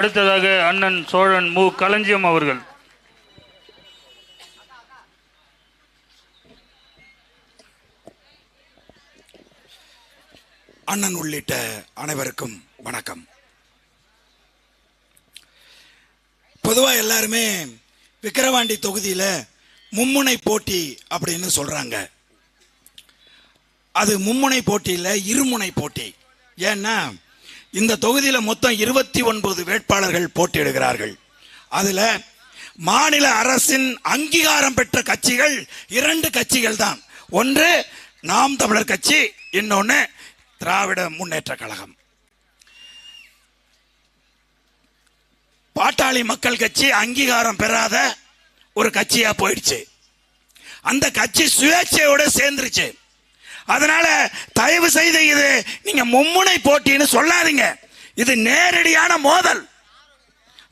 அடுத்ததாக அண்ணன் சோழன் மு. களஞ்சியம் அவர்கள். அண்ணன் உள்ளிட்ட அனைவருக்கும் வணக்கம். பொதுவாக எல்லாருமே விக்கிரவாண்டி தொகுதியில் மும்முனை போட்டி அப்படின்னு சொல்றாங்க. அது மும்முனை போட்டியில் இருமுனை போட்டி. ஏன்னா இந்த தொகுதியில் மொத்தம் இருபத்தி ஒன்பது வேட்பாளர்கள் போட்டியிடுகிறார்கள். அதில் மாநில அரசின் அங்கீகாரம் பெற்ற கட்சிகள் இரண்டு கட்சிகள் தான். ஒன்று நாம் தமிழர் கட்சி இன்னொன்று திராவிட முன்னேற்ற கழகம். பாட்டாளி மக்கள் கட்சி அங்கீகாரம் பெறாத ஒரு கட்சியாக போயிடுச்சு. அந்த கட்சி சுயேட்சையோட சேர்ந்துருச்சு. அதனால தயவு செய்து இது நீங்க மும்முனை போட்டின்னு சொல்லாதீங்க. இது நேரடியான மோதல்.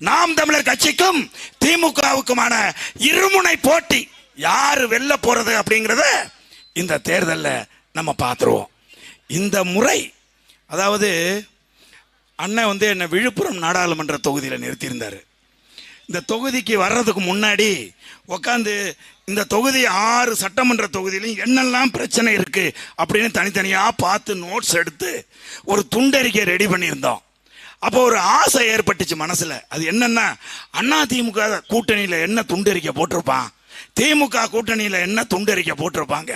நாம் தமிழர் கட்சிக்கும் திமுகவுக்குமான இருமுனை போட்டி. யாரு வெல்ல போறது அப்படிங்கறத இந்த தேர்தலில் நம்ம பார்த்துருவோம் இந்த முறை அதாவது அண்ணன் வந்து என்னை விழுப்புரம் நாடாளுமன்ற தொகுதியில் நிறுத்தியிருந்தாரு. இந்த தொகுதிக்கு வர்றதுக்கு முன்னாடி உக்காந்து இந்த தொகுதி ஆறு சட்டமன்ற தொகுதியிலும் என்னெல்லாம் பிரச்சனை இருக்கு அப்படின்னு தனித்தனியாக பார்த்து நோட்ஸ் எடுத்து ஒரு துண்டறிக்கை ரெடி பண்ணியிருந்தோம். அப்போ ஒரு ஆசை ஏற்பட்டுச்சு மனசில். அது என்னென்னா அண்ணா திமுக என்ன துண்டறிக்கை போட்டிருப்பான்? திமுக கூட்டணியில் என்ன துண்டறிக்கை போட்டிருப்பாங்க?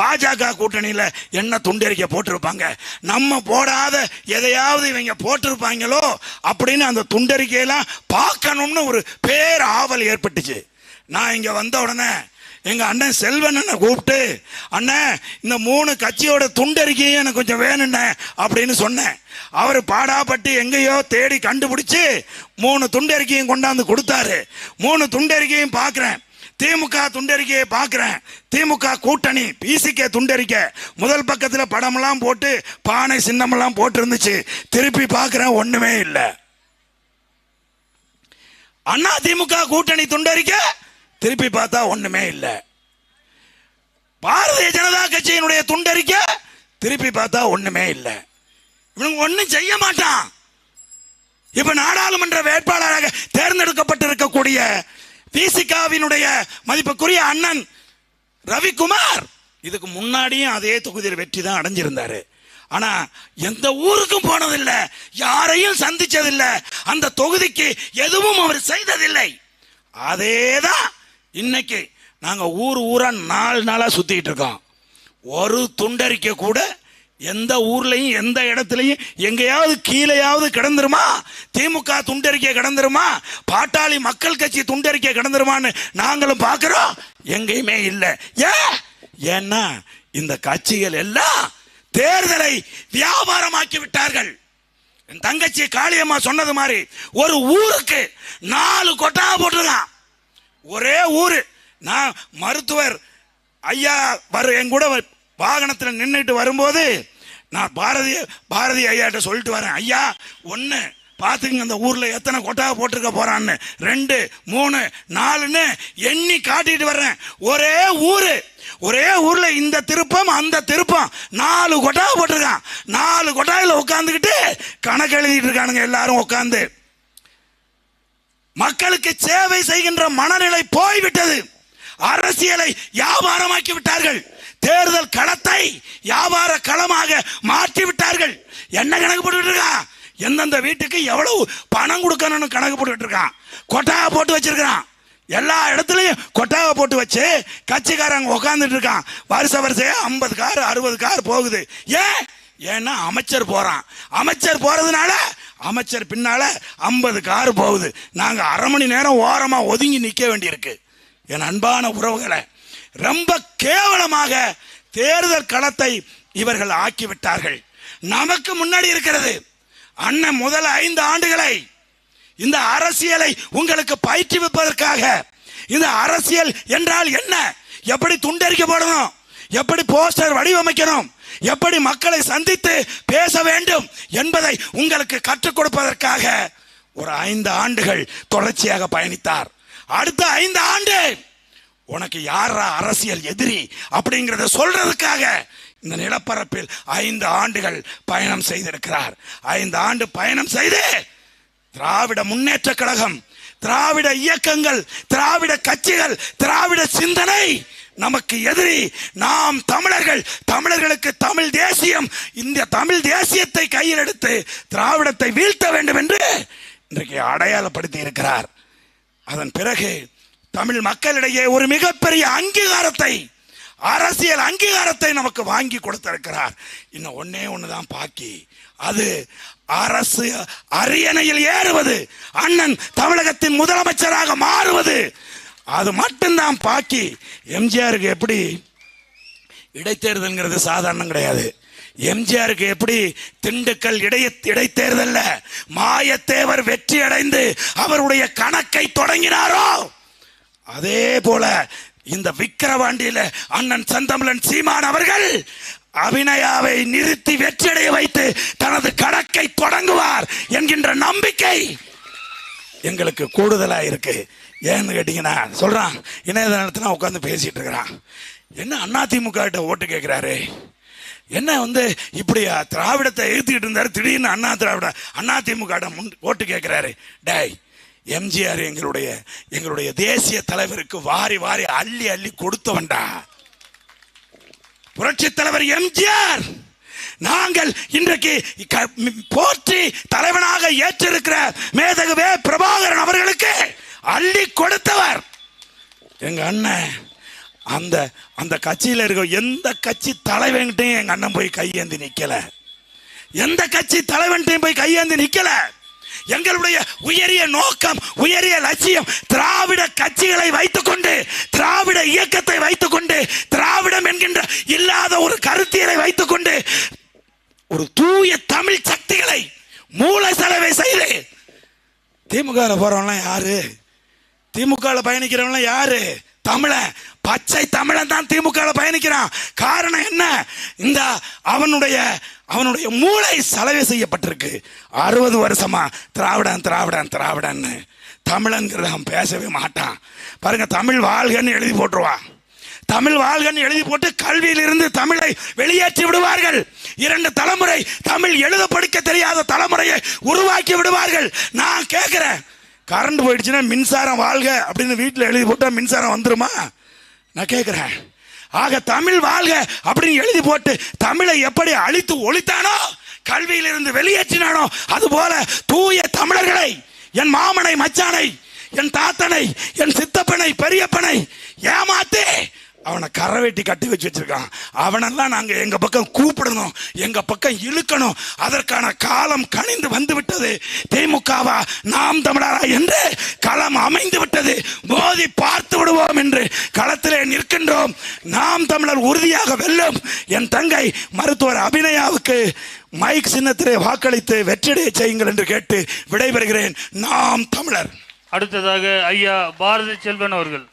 பாஜக கூட்டணியில் என்ன துண்டறிக்கை போட்டிருப்பாங்க? நம்ம போடாத எதையாவது இவங்க போட்டிருப்பாங்களோ அப்படின்னு அந்த துண்டறிக்கையெல்லாம் பார்க்கணும்னு ஒரு பேர் ஆவல் ஏற்பட்டுச்சு. நான் இங்கே வந்த உடனே எங்கள் அண்ணன் செல்வன் கூப்பிட்டு அண்ணன் இந்த மூணு கட்சியோட துண்டறிக்கையும் எனக்கு கொஞ்சம் வேணுண்ணே அப்படின்னு சொன்னேன். அவர் பாடாப்பட்டு எங்கேயோ தேடி கண்டுபிடிச்சி மூணு துண்டறிக்கையும் கொண்டாந்து கொடுத்தாரு. மூணு துண்டறிக்கையும் பார்க்குறேன். திமுக துண்டறிக்கையை பார்க்கிறேன். திமுக கூட்டணி பிசிகே துண்டறிக்கை. முதல் பக்கத்தில் படமெல்லாம் போட்டு பானை சின்னமெல்லாம் போட்டிருந்துச்சு. திருப்பி பார்க்கிறேன் ஒண்ணுமே இல்லை. அண்ணா திமுக கூட்டணி துண்டறிக்கை திருப்பி பார்த்தா ஒண்ணுமே இல்லை. பாரதிய ஜனதா கட்சியினுடைய துண்டறிக்கை திருப்பி பார்த்தா ஒண்ணுமே இல்லை. இவனுங்க ஒன்றும் செய்ய மாட்டான். இப்ப நாடாளுமன்ற வேட்பாளராக தேர்ந்தெடுக்கப்பட்டிருக்கக்கூடிய பிசிகாவினுடைய மதிப்புக்குரிய அண்ணன் ரவிக்குமார். இதுக்கு முன்னாடியும் அதே தொகுதியில் வெற்றி தான் அடைஞ்சிருந்தாரு. ஆனா எந்த ஊருக்கும் போனதில்லை யாரையும் சந்திச்சதில்லை அந்த தொகுதிக்கு எதுவும் அவர் செய்ததில்லை. அதே தான் இன்னைக்கு நாங்கள் ஊர் ஊரா நாலு நாளாக சுற்றிக்கிட்டு இருக்கோம். ஒரு துண்டறிக்கை கூட எந்த ஊர்லையும் எந்த இடத்துலையும் எங்கேயாவது கீழேயாவது கிடந்துருமா? திமுக துண்டறிக்கை கிடந்துருமா? பாட்டாளி மக்கள் கட்சி துண்டறிக்கை கிடந்துருமான்னு நாங்களும் பார்க்குறோம். எங்கேயுமே இல்லை. ஏன் ஏன்னா இந்த கட்சிகள் எல்லாம் தேர்தலை வியாபாரமாக்கி விட்டார்கள் என் தங்கச்சி காளியம்மா சொன்னது மாதிரி ஒரு ஊருக்கு நாலு கொட்டா போட்டுருக்கான். ஒரே ஊர். நான் மருத்துவர் ஐயா வரு என் கூட வாகனத்தில் நின்றுட்டு வரும்போது நான் பாரதி பாரதி ஐயாட்ட சொல்லிட்டு வரேன் ஐயா ஒன்று பார்த்துங்க அந்த ஊரில் எத்தனை கொட்டாக போட்டிருக்க போகிறான்னு ரெண்டு மூணு நாலுன்னு எண்ணி காட்டிட்டு வர்றேன். ஒரே ஊர் ஒரே ஊரில் இந்த திருப்பம் அந்த திருப்பம். நாலு கொட்டாக போட்டிருக்கான். நாலு கொட்டாயில் உட்காந்துக்கிட்டு கணக்கு எழுதிட்டு இருக்கானுங்க எல்லாரும் உட்காந்து மக்களுக்கு சேவை செய்கின்ற மனநிலை போய்விட்டது. அரசியலை வியாபாரமாக்கி விட்டார்கள். தேர்தல் களத்தை வியாபார களமாக மாற்றி விட்டார்கள் என்ன கணக்கு போட்டுக்கிட்டு இருக்கான் எந்தெந்த வீட்டுக்கு எவ்வளவு பணம் கொடுக்கணும்னு கணக்கு போட்டுக்கிட்டு இருக்கான் கொட்டாக போட்டு வச்சிருக்கிறான். எல்லா இடத்துலையும் கொட்டாக போட்டு வச்சு கட்சிக்காரங்க உட்காந்துட்டு இருக்கான். வருஷ வருஷம் ஐம்பது கார் அறுபது கார் போகுது. ஏன்? ஏன்னா அமைச்சர் போகிறான் அமைச்சர் போகிறதுனால அமைச்சர் பின்னால் ஐம்பது கார் போகுது. நாங்கள் அரை மணி நேரம் ஓரமாக ஒதுங்கி நிற்க வேண்டியிருக்கு. என் அன்பான உறவுகளை ரொம்ப கேவலமாக தேர்தல் களத்தை இவர்கள் ஆக்கிவிட்டார்கள். நமக்கு முன்னாடி இருக்கிறது. அண்ணன் முதல் ஐந்து ஆண்டுகளை இந்த அரசியலை உங்களுக்கு பயிற்றுவிப்பதற்காக. இந்த அரசியல் என்றால் என்ன? எப்படி துண்டறிக்கப்படணும் எப்படி போஸ்டர் வடிவமைக்கணும்? எப்படி மக்களை சந்தித்து பேச வேண்டும் என்பதை உங்களுக்கு கற்றுக் கொடுப்பதற்காக ஒரு ஐந்து ஆண்டுகள் தொடர்ச்சியாக பயணித்தார். அடுத்த ஐந்து ஆண்டு உனக்கு யாரா அரசியல் எதிரி அப்படிங்கிறத சொல்றதுக்காக இந்த நிலப்பரப்பில் ஐந்து ஆண்டுகள் பயணம் செய்திருக்கிறார். ஐந்து ஆண்டு பயணம் செய்து திராவிட முன்னேற்ற கழகம் திராவிட இயக்கங்கள் திராவிட கட்சிகள் திராவிட சிந்தனை நமக்கு எதிரி நாம் தமிழர்கள் தமிழர்களுக்கு தமிழ் தேசியம் இந்த தமிழ் தேசியத்தை கையில் எடுத்து திராவிடத்தை வீழ்த்த வேண்டும் என்று இன்றைக்கு அடையாளப்படுத்தி இருக்கிறார். அதன் பிறகு தமிழ் மக்களிடையே ஒரு மிகப்பெரிய அங்கீகாரத்தை அரசியல் அங்கீகாரத்தை நமக்கு வாங்கி கொடுத்திருக்கிறார். இன்னும் ஒன்னே ஒண்ணுதான் பாக்கி. அது அரசு அரியணையில் ஏறுவது அண்ணன் தமிழகத்தின் முதலமைச்சராக மாறுவது. அது மட்டும்தான் பாக்கி. எம்ஜிஆருக்கு எப்படி இடைத்தேர்தல்ங்கிறது சாதாரணம் கிடையாது. எம்ஜிஆருக்கு எப்படி திண்டுக்கல் இடைய இடைத்தேர்தலில் மாயத்தேவர் வெற்றி அடைந்து அவருடைய கணக்கை தொடங்கினாரோ அதே போல இந்த விக்கிரவாண்டியில அண்ணன் செந்தமிழன் சீமான் அவர்கள் அபிநயாவை நிறுத்தி வெற்றியடைய வைத்து தனது கணக்கை தொடங்குவார் என்கின்ற நம்பிக்கை எங்களுக்கு கூடுதலா இருக்கு. ஏன்னு கேட்டீங்கன்னா சொல்றான் இணையதளத்துல உட்காந்து பேசிட்டு இருக்கிறான். என்ன அதிமுக கிட்ட ஓட்டு கேட்கிறாரு என்ன வந்து இப்படி திராவிடத்தை எழுத்துக்கிட்டு இருந்தாரு? திடீர்னு அண்ணா திராவிட அண்ணா ஓட்டு கேட்கிறாரு டேய் எம்ஜிஆர் எங்களுடைய எங்களுடைய தேசிய தலைவருக்கு வாரி வாரி அள்ளி அள்ளி கொடுத்தவன்டா. புரட்சி தலைவர் எம்ஜிஆர்! நாங்கள் இன்றைக்கு க- போற்றி தலைவனாக ஏற்றிருக்கிற மேதகுவே பிரபாகரன் அவர்களுக்கு அள்ளி கொடுத்தவர். எங்க அண்ணன் அந்த அந்த கட்சியில் இருக்க எந்த கட்சி தலைவன்கிட்டையும் எங்க அண்ணன் போய் கையேந்தி நிக்கல. எந்த கட்சி தலைவன்கிட்டையும் போய் கையேந்தி நிக்கல. எங்களுடைய உயரிய நோக்கம் உயரிய லட்சியம் திராவிட கட்சிகளை வைத்துக்கொண்டு திராவிட இயக்கத்தை வைத்துக்கொண்டு திராவிடம் என்கின்ற இல்லாத ஒரு கருத்தியலை வைத்துக்கொண்டு ஒரு தூய தமிழ் சக்திகளை மூல செலவை செய்து திமுக போகிறவங்களாம் யாரு? திமுக பயணிக்கிறவங்களாம் யாரு? தமிழன் பச்சை தமிழன் தான் திமுக பயணிக்கிறான். காரணம் என்ன? இந்த அவனுடைய அவனுடைய மூளை சலவை செய்யப்பட்டிருக்கு. அறுபது வருஷமா திராவிடன் திராவிடன் திராவிடன்னு. தமிழங்கிறத அவன் பேசவே மாட்டான். பாருங்க தமிழ் வாழ்கன்னு எழுதி போட்டுருவான் தமிழ் வாழ்கன்னு எழுதி போட்டு கல்வியிலிருந்து தமிழை வெளியேற்றி விடுவார்கள். இரண்டு தலைமுறை தமிழ் எழுத படிக்க தெரியாத தலைமுறையை உருவாக்கி விடுவார்கள். நான் கேட்குறேன் கரண்ட் போயிடுச்சுன்னா மின்சாரம் வாழ்க அப்படின்னு வீட்டில் எழுதி போட்டால் மின்சாரம் வந்துருமா? நான் கேட்குறேன் ஆக தமிழ் வாழ்க அப்படின்னு எழுதி போட்டு தமிழை எப்படி அழித்து ஒழித்தானோ கல்வியிலிருந்து வெளியேற்றினானோ அதுபோல தூய தமிழர்களை என் மாமனை மச்சானை என் தாத்தனை என் சித்தப்பனை பெரியப்பனை ஏமாத்தே அவனை கரை வெட்டி கட்டி வச்சு வச்சிருக்கான். அவனெல்லாம் நாங்கள் எங்கள் பக்கம் கூப்பிடணும் எங்கள் பக்கம் இழுக்கணும். அதற்கான காலம் கனிந்து வந்து விட்டது திமுகவா நாம் தமிழரா என்று களம் அமைந்து விட்டது. மோதி பார்த்து விடுவோம் என்று களத்திலே நிற்கின்றோம். நாம் தமிழர் உறுதியாக வெல்லும். என் தங்கை மருத்துவர் அபிநயாவுக்கு மைக் சின்னத்திலே வாக்களித்து வெற்றிடைய செய்யுங்கள் என்று கேட்டு விடைபெறுகிறேன். நாம் தமிழர். அடுத்ததாக ஐயா பாரதி செல்வன் அவர்கள்.